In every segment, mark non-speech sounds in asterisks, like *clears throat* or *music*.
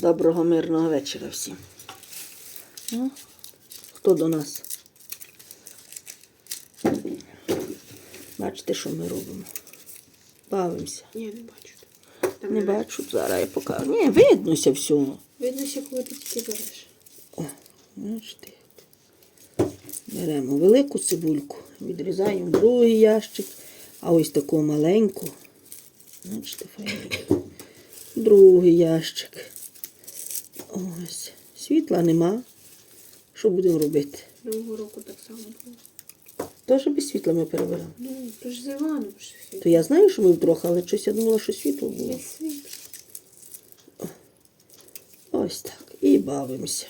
Доброго мирного вечора всім. Ну, хто до нас? Бачите, що ми робимо? Бавимося. Ні, не бачу. Там Не бачу, зараз я покажу. Ні, виднося всього. Видно, що коли ти тільки береш. Бачите. Беремо велику цибульку, відрізаємо другий ящик, а ось таку маленьку. Бачите, файно. Другий ящик. Ось. Світла нема. Що будемо робити? Другого року так само було. Теж без світла ми перебираємо. Ну, то ж з Іваном ж світ. То я знаю, що ми втрохи, але щось я думала, що світло було. Без світ. Ось так. І бавимося.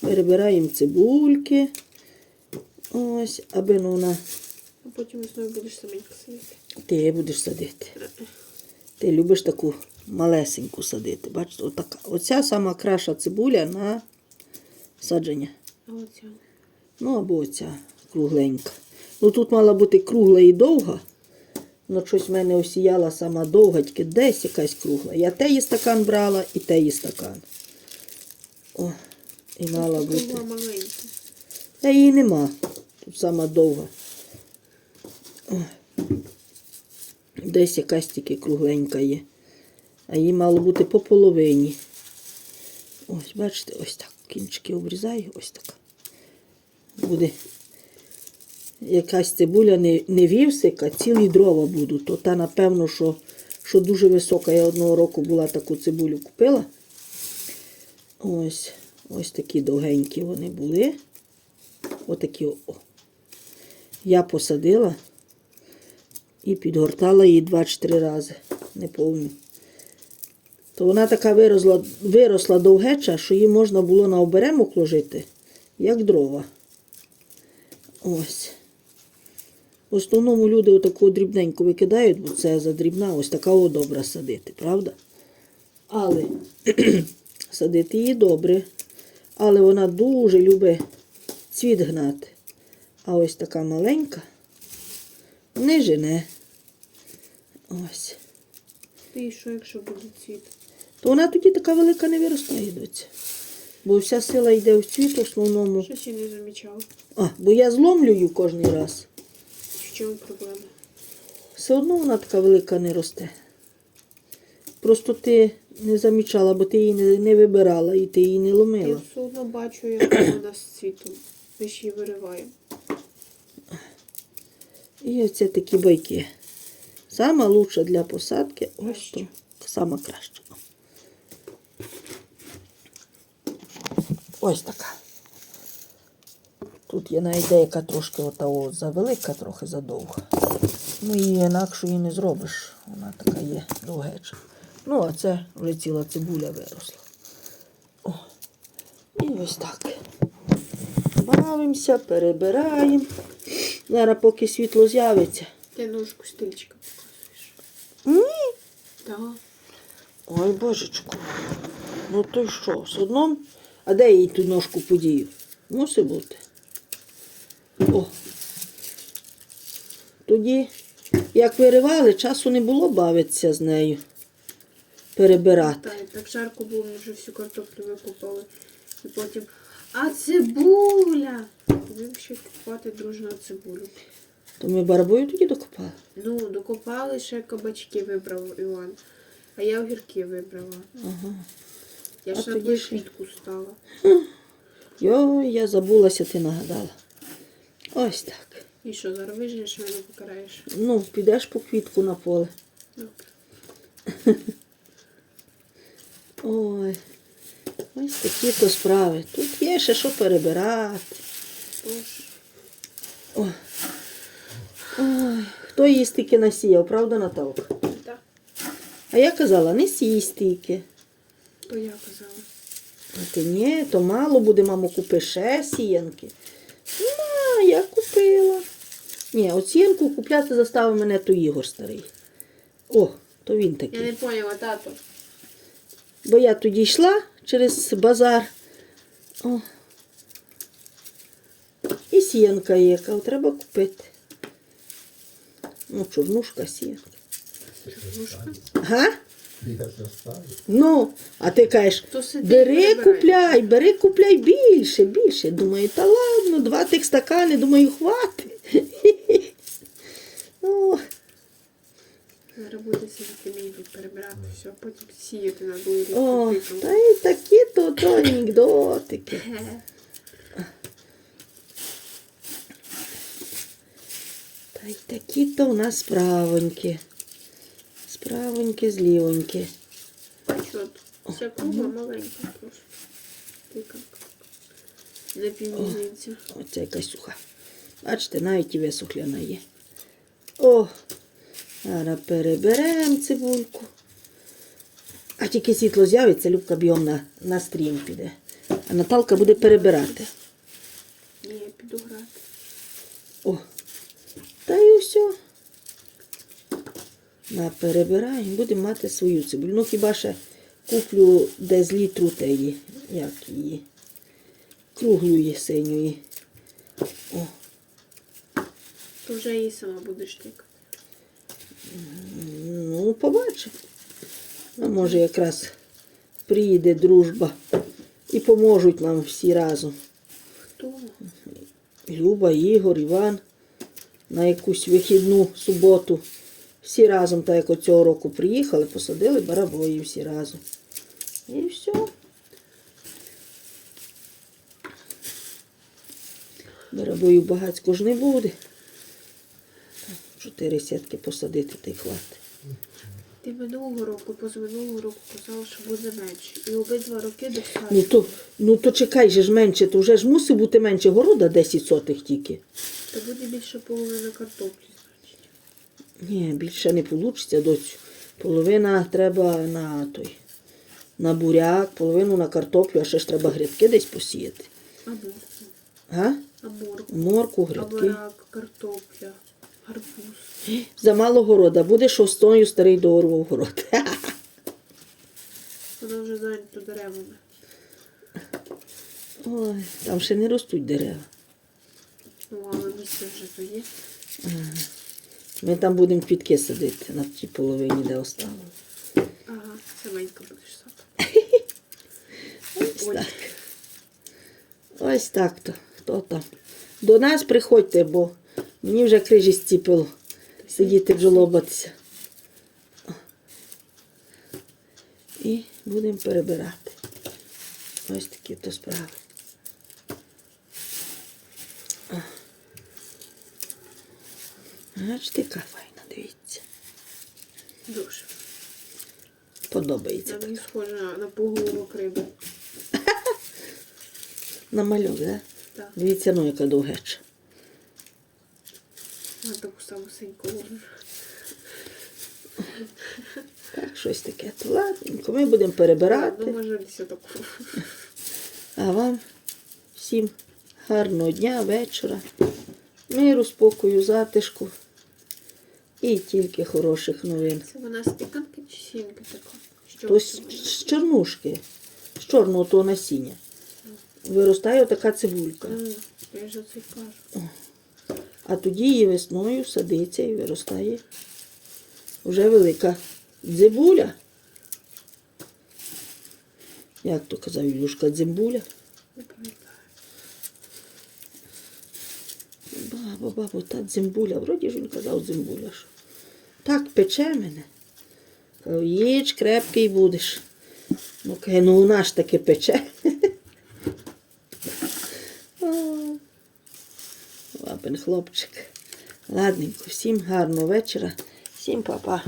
Перебираємо цибульки. Ось, аби ну на А потім весною будеш саменько сидіти. ти будеш садити. Ти любиш таку малесеньку садити. Бачите, отака. Оця сама краша цибуля на садження. А оця. Ну або оця кругленька. Ну тут мала бути кругла і довга. Ну щось в мене осіяла сама довга, тільки десь якась кругла. Я теї стакан брала і теї стакан. О, і мала бути. Маленька. Та її нема. Тут сама довга. О. Десь якась тільки кругленька є. А їй мало бути по половині. Ось, бачите, ось так. Кінчики обрізаю, ось так. Буде якась цибуля не, не вівсик, а цілі дрова будуть. То та, напевно, що, що дуже висока. Я одного року була таку цибулю купила. Ось, ось такі довгенькі вони були. Отакі. О. Я посадила і підгортала її 2-4 рази. Не повну. То вона така виросла, виросла довгеча, що її можна було на оберемок ложити, як дрова. Ось. В основному люди отаку дрібненьку викидають, бо це за дрібна, ось така о добра садити, правда? Але *clears throat* садити її добре. Але вона дуже любить цвіт гнати. А ось така маленька не жене. Ось. І що, якщо буде цвіт? То вона тоді така велика не виростає, доця. Бо вся сила йде в цвіт в основному. Щось я не замічала. А, бо я зломлюю кожен раз. В чому проблема? Все одно вона така велика не росте. Просто ти не замічала, бо ти її не, не вибирала і ти її не ломила. Я все одно бачу, як вона *coughs* з цвітом. Ми ж її вириваємо. І оце такі байки. Сама лучша для посадки, ось то сама краща. Ось така. Тут є навіть деяка трошки ота о, завелика, трохи задовга. Ну і інакше її не зробиш. Вона така є довгеча. Ну, а це вже ціла цибуля виросла. О. І ось так. Бавимося, перебираємо. Зараз поки світло з'явиться. Ти ножку стильчика показуєш. Ні. Так. Ой, божечку. Ну й що, все одно. А де я їй ту ножку подію? Мусить бути. О. Тоді, як виривали, часу не було бавитися з нею. Перебирати. Так, так жарко було, ми вже всю картоплю викопали. І потім. А цибуля! Будемо ще купувати дружно цибулю. То ми барабою тоді докопали. Ну, докопали ще кабачки вибрав Іван. А я огірки вибрала. Ага. Я А тоді ще- стала. *gasps* Йой, я забулася, ти нагадала. Ось так. І що, зараз виженеш мене покараєш? Ну, підеш по квітку на поле. Добре. *laughs* Ой. Ось такі то справи. Тут є ще що перебирати. Тож, Ой. Ой. Хто її стільки насіяв, правда, Наталка? так, А я казала, не сій стільки. То я казала. А ти ні, то мало буде, мамо, купи ще сіянки. На, я купила. Ні, от сіянку купляти заставив мене то Ігор старий. О, то він такий. Я не поняла, тато. Бо я тоді йшла через базар. О. І сіянка є, яка треба купити. Ну, чорнушка сіянка. Чорнушка. Га? Ну, а ти кажеш, бери, купляй, бери, купляй більше, більше. Думаю, та ладно, два тих стакани, думаю, хватить. *laughs* Ну, буде сидіти мені тут перебирати все, потім сіяти на о, та й такі то, то анекдотики. Та й такі то у нас справоньки. Справоньки, злівоньки. Бачу, от вся кругла маленька просто. На півмізинця. Оця якась суха. Бачите, навіть і висохляна є. О, зараз переберемо цибульку. А тільки світло з'явиться, Любка бігом на, на стрім піде. А Наталка буде перебирати. Ні, я піду грати. О, та й все. На перебираємо, будемо мати свою цибулю. Ну хіба ще куплю де з літру теї, як її, круглої синьої. О, То вже її сама будеш тикати. ну, побачимо. А може якраз приїде дружба і поможуть нам всі разом. Хто? Люба, Ігор, Іван на якусь вихідну суботу. Всі разом, так як цього року приїхали, посадили барабої всі разом. І все. Барабою багацько ж не буде. Чотири сітки посадити та й хватить. Ти минулого року, позаминулого року казала, що буде менше. І обидва роки достатньо. Ну то, ну то чекай же ж менше, то вже ж мусить бути менше города 10 сотих тільки. То буде більше половини картоплі. Ні, більше не вийде, доцю. Половина треба на той. На буряк, половину на картоплю, а ще ж треба грядки десь посіяти. А морку. Га? А морку. Морку, А грядки. барак, картопля, гарбуз. *gasps* Замало города, буде шостою старий доорвав город. *laughs* Вона вже зайнята деревами. *laughs* Ой, там ще не ростуть дерева. Ну, але місце вже то є. Ми там будемо квітки садити на тій половині, де осталось. Ага, саменько будеш сад. Ось Ой. так. Ось так то. Хто там? До нас приходьте, бо мені вже крижі стіпило. Сидіти бджолобатися. І будемо перебирати. Ось такі то справи. Бачите, яка файна, дивіться. Дуже. Подобається. Вона мені схожа на, на поголовок риби. *laughs* На мальок, да? Так. Дивіться, ну яка довгеча. На таку саму синьку ловлю. Так, щось таке. То ладненько, ми будемо перебирати. Ну, може, таку. А вам всім гарного дня, вечора, миру, спокою, затишку і тільки хороших новин. Це вона з чи сінки така? Що То з, чорнушки, з чорного того насіння. Виростає отака цибулька. Я ж оце кажу. А тоді її весною садиться і виростає вже велика дзибуля. Як то казав Юшка, дзимбуля? Не. Баба, бабо, та дзимбуля. Вроді ж він казав дзимбуля. Що. Так пече мене. Кажу, їж крепкий будеш. Ну, каже, ну у нас таки пече. *laughs* Лапин хлопчик. Ладненько, всім гарного вечора, всім па-па.